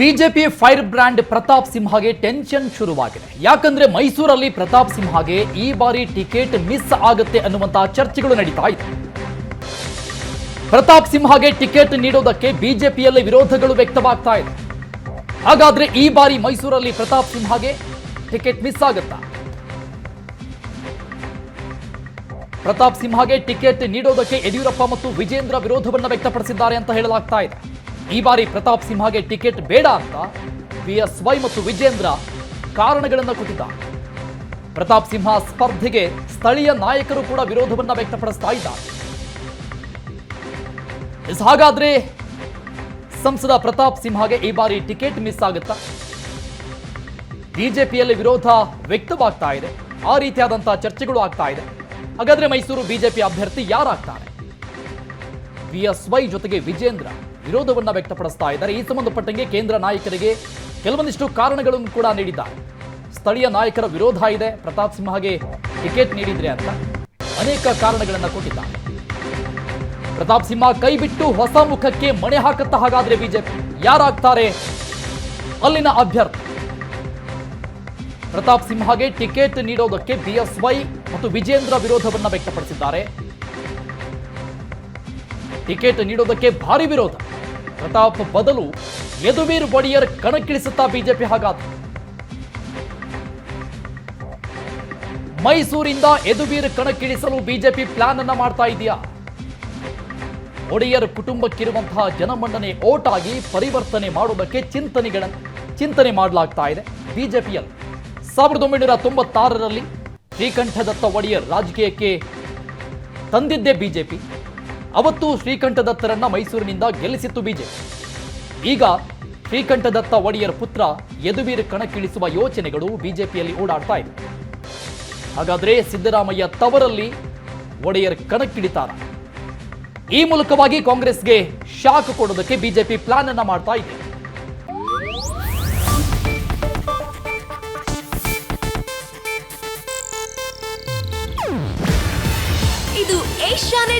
BJP fire brand Pratap ಸಿಂಹಗೆ tension ಶುರುವಾಗಿದೆ. ಯಾಕಂದ್ರೆ ಮೈಸೂರಲ್ಲಿ ಪ್ರತಾಪ್ ಸಿಂಹಗೆ ಈ ಬಾರಿ ಟಿಕೆಟ್ ಮಿಸ್ ಆಗುತ್ತೆ ಅನ್ನುವಂತಹ ಚರ್ಚೆಗಳು ನಡೀತಾ ಇದೆ. ಪ್ರತಾಪ್ ಸಿಂಹಗೆ ಟಿಕೆಟ್ ನೀಡೋದಕ್ಕೆ ಬಿಜೆಪಿಯಲ್ಲಿ ವಿರೋಧಗಳು ವ್ಯಕ್ತವಾಗ್ತಾ ಇದೆ. ಹಾಗಾದ್ರೆ ಈ ಬಾರಿ ಮೈಸೂರಲ್ಲಿ ಪ್ರತಾಪ್ ಸಿಂಹಗೆ ಟಿಕೆಟ್ ಮಿಸ್ ಆಗುತ್ತಾ? ಪ್ರತಾಪ್ ಸಿಂಹಗೆ ಟಿಕೆಟ್ ನೀಡೋದಕ್ಕೆ ಯಡಿಯೂರಪ್ಪ ಮತ್ತು ವಿಜೇಂದ್ರ ವಿರೋಧವನ್ನು ವ್ಯಕ್ತಪಡಿಸಿದ್ದಾರೆ ಅಂತ ಹೇಳಲಾಗ್ತಾ ಇದೆ. ಈ ಬಾರಿ ಪ್ರತಾಪ್ ಸಿಂಹಗೆ ಟಿಕೆಟ್ ಬೇಡ ಅಂತ ಬಿ ಎಸ್ ವೈ ಮತ್ತು ವಿಜೇಂದ್ರ ಕಾರಣಗಳನ್ನು ಕೊಟ್ಟಿದ್ದಾರೆ. ಪ್ರತಾಪ್ ಸಿಂಹ ಸ್ಪರ್ಧೆಗೆ ಸ್ಥಳೀಯ ನಾಯಕರು ಕೂಡ ವಿರೋಧವನ್ನು ವ್ಯಕ್ತಪಡಿಸ್ತಾ ಇದ್ದಾರೆ. ಹಾಗಾದ್ರೆ ಸಂಸದ ಪ್ರತಾಪ್ ಸಿಂಹಗೆ ಈ ಬಾರಿ ಟಿಕೆಟ್ ಮಿಸ್ ಆಗುತ್ತಾ? ಬಿಜೆಪಿಯಲ್ಲಿ ವಿರೋಧ ವ್ಯಕ್ತವಾಗ್ತಾ ಇದೆ. ಆ ರೀತಿಯಾದಂತಹ ಚರ್ಚೆಗಳು ಆಗ್ತಾ ಇದೆ. ಹಾಗಾದ್ರೆ ಮೈಸೂರು ಬಿಜೆಪಿ ಅಭ್ಯರ್ಥಿ ಯಾರಾಗ್ತಾರೆ? ಬಿಎಸ್ವೈ ಜೊತೆಗೆ ವಿಜೇಂದ್ರ ವಿರೋಧವನ್ನ ವ್ಯಕ್ತಪಡಿಸ್ತಾ ಇದ್ದಾರೆ. ಈ ಸಂಬಂಧಪಟ್ಟಂಗೆ ಕೇಂದ್ರ ನಾಯಕರಿಗೆ ಕೆಲವೊಂದಿಷ್ಟು ಕಾರಣಗಳನ್ನು ಕೂಡ ನೀಡಿದ್ದಾರೆ. ಸ್ಥಳೀಯ ನಾಯಕರ ವಿರೋಧ ಇದೆ. ಪ್ರತಾಪ್ ಸಿಂಹಗೆ ಟಿಕೆಟ್ ನೀಡಿದ್ರೆ ಅಂತ ಅನೇಕ ಕಾರಣಗಳನ್ನು ಕೊಟ್ಟಿದ್ದಾರೆ. ಪ್ರತಾಪ್ ಸಿಂಹ ಕೈ ಬಿಟ್ಟು ಹೊಸ ಮುಖಕ್ಕೆ ಮಣೆ ಹಾಕುತ್ತಾ ಹಾಗಾದ್ರೆ ಬಿಜೆಪಿ ಯಾರಾಗ್ತಾರೆ? ಅಲ್ಲಿನ ಅಭ್ಯರ್ಥಿ. ಪ್ರತಾಪ್ ಸಿಂಹಗೆ ಟಿಕೆಟ್ ನೀಡೋದಕ್ಕೆ ಬಿಎಸ್ವೈ ಮತ್ತು ವಿಜೇಂದ್ರ ವಿರೋಧವನ್ನ ವ್ಯಕ್ತಪಡಿಸಿದ್ದಾರೆ. ಟಿಕೆಟ್ ನೀಡೋದಕ್ಕೆ ಭಾರಿ ವಿರೋಧ. ಪ್ರತಾಪ್ ಬದಲು ಯದುವೀರ್ ಒಡೆಯರ್ ಕಣಕ್ಕಿಳಿಸುತ್ತಾ ಬಿಜೆಪಿ ಹಾಗಾದ ಮೈಸೂರಿಂದ ಯದುವೀರ್ ಕಣಕ್ಕಿಳಿಸಲು ಬಿಜೆಪಿ ಪ್ಲಾನ್ ಅನ್ನ ಮಾಡ್ತಾ ಇದೆಯಾ? ಒಡೆಯರ್ ಕುಟುಂಬಕ್ಕಿರುವಂತಹ ಜನಮನ್ನಣೆ ಓಟ್ ಆಗಿ ಪರಿವರ್ತನೆ ಮಾಡುವುದಕ್ಕೆ ಚಿಂತನೆಗಳ, ಚಿಂತನೆ ಮಾಡಲಾಗ್ತಾ ಇದೆ ಬಿಜೆಪಿಯಲ್ಲಿ. ಸಾವಿರದ ಒಂಬೈನೂರ ತೊಂಬತ್ತಾರರಲ್ಲಿ ಶ್ರೀಕಂಠದತ್ತ ಒಡೆಯರ್ ರಾಜಕೀಯಕ್ಕೆ ತಂದಿದ್ದೆ ಬಿಜೆಪಿ. ಅವತ್ತು ಶ್ರೀಕಂಠದತ್ತರನ್ನ ಮೈಸೂರಿನಿಂದ ಗೆಲ್ಲಿಸಿತ್ತು ಬಿಜೆಪಿ. ಈಗ ಶ್ರೀಕಂಠದತ್ತ ಒಡೆಯರ್ ಪುತ್ರ ಯದುವೀರ್ ಕಣಕ್ಕಿಳಿಸುವ ಯೋಚನೆಗಳು ಬಿಜೆಪಿಯಲ್ಲಿ ಓಡಾಡ್ತಾ ಇದೆ. ಹಾಗಾದ್ರೆ ಸಿದ್ದರಾಮಯ್ಯ ತವರಲ್ಲಿ ಒಡೆಯರ್ ಕಣಕ್ಕಿಳಿತಾರ? ಈ ಮೂಲಕವಾಗಿ ಕಾಂಗ್ರೆಸ್ಗೆ ಶಾಕ್ ಕೊಡೋದಕ್ಕೆ ಬಿಜೆಪಿ ಪ್ಲಾನ್ ಅನ್ನ ಮಾಡ್ತಾ ಇದೆ. ಇದು ಏಷ್ಯಾನೆಟ್